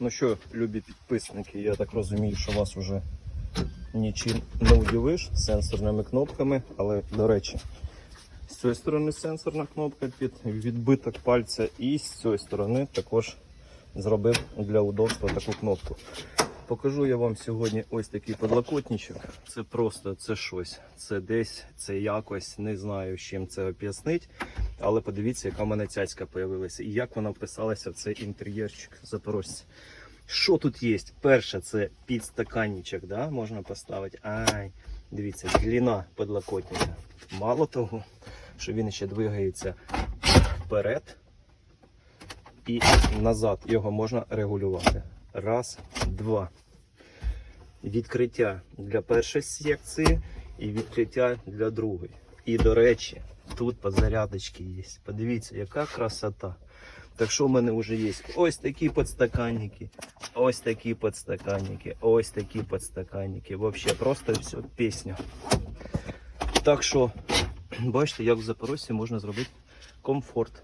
Ну що, любі підписники, я так розумію, що вас уже нічим не удивиш сенсорними кнопками, але до речі, з цієї сторони сенсорна кнопка під відбиток пальця, і з цієї сторони також зробив для удобства таку кнопку. Покажу я вам сьогодні ось такий подлокотничок. Це просто це щось. Це десь, це якось, не знаю, з чим це об'яснить. Але подивіться, яка в мене цяцька появилася і як вона вписалася в цей інтер'єрчик запорожця. Що тут є? Перше, це підстаканничок, да? можна поставити. Ай, дивіться, длина подлокотника. Мало того, що він ще двигається вперед і назад. Його можна регулювати. Раз, два. Відкриття для першої секції і відкриття для другої. І, до речі, тут подзарядочки є. Подивіться, яка красота. Так що в мене вже є ось такі подстаканники, ось такі подстаканники, ось такі подстаканники. Вообще просто все пісня. Так що, бачите, як в Запорожці можна зробити комфорт.